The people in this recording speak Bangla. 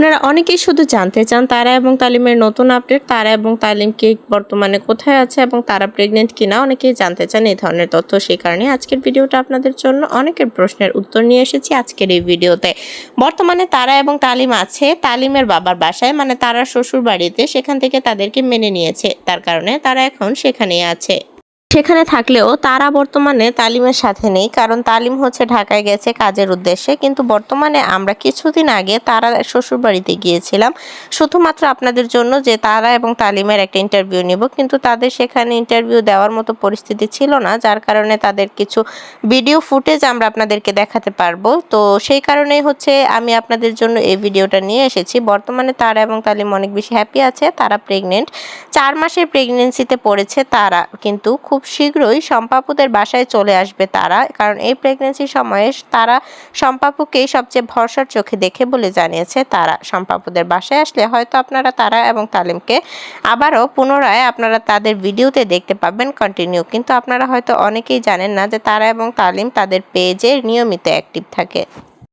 আপনারা অনেকেই শুধু জানতে চান তারা এবং তালিমের নতুন আপডেট, তারা এবং তালিম কে বর্তমানে কোথায় আছে এবং তারা প্রেগনেন্ট কিনা অনেকেই জানতে চান এই ধরনের তথ্য। সেই কারণে আজকের ভিডিওটা আপনাদের জন্য অনেকের প্রশ্নের উত্তর নিয়ে এসেছি আজকের এই ভিডিওতে। বর্তমানে তারা এবং তালিম আছে, তালিমের বাবার বাসায় মানে তারা শ্বশুর বাড়িতে সেখান থেকে তাদেরকে মেনে নিয়েছে। তার কারণে তারা এখন সেখানেই আছে। সেখানে থাকলেও তারা বর্তমানে তালিমের সাথে নেই, কারণ তালিম হচ্ছে ঢাকায় গেছে কাজের উদ্দেশ্যে। কিন্তু বর্তমানে আমরা কিছুদিন আগে তারা শ্বশুর বাড়িতে গিয়েছিলাম। শুধুমাত্র আপনাদের জন্য যে তারা এবং তালিমের একটা ইন্টারভিউ নিব, কিন্তু তাদের সেখানে ইন্টারভিউ দেওয়ার মতো পরিস্থিতি ছিল না, যার কারণে তাদের কিছু ভিডিও ফুটেজ আমরা আপনাদেরকে দেখাতে পারব। তো সেই কারণেই হচ্ছে আমি আপনাদের জন্য এই ভিডিওটা নিয়ে এসেছি। বর্তমানে তারা এবং তালিম অনেক বেশি হ্যাপি আছে, তারা প্রেগনেন্ট চার মাসের প্রেগনেন্সিতে পড়েছে তারা, কিন্তু খুব শীঘ্রই সম্পাপুদের বাসায় চলে আসবে তারা, কারণ এই প্রেগনেন্সির সময়ে তারা সম্পাপুকেই সবচেয়ে ভরসার চোখে দেখে বলে জানিয়েছে তারা। সম্পাপুদের বাসায় আসলে হয়তো আপনারা তারা এবং তালিমকে আবারও পুনরায় আপনারা তাদের ভিডিওতে দেখতে পাবেন কন্টিনিউ কিন্তু আপনারা হয়তো অনেকেই জানেন না যে তারা এবং তালিম তাদের পেজে নিয়মিত অ্যাক্টিভ থাকে।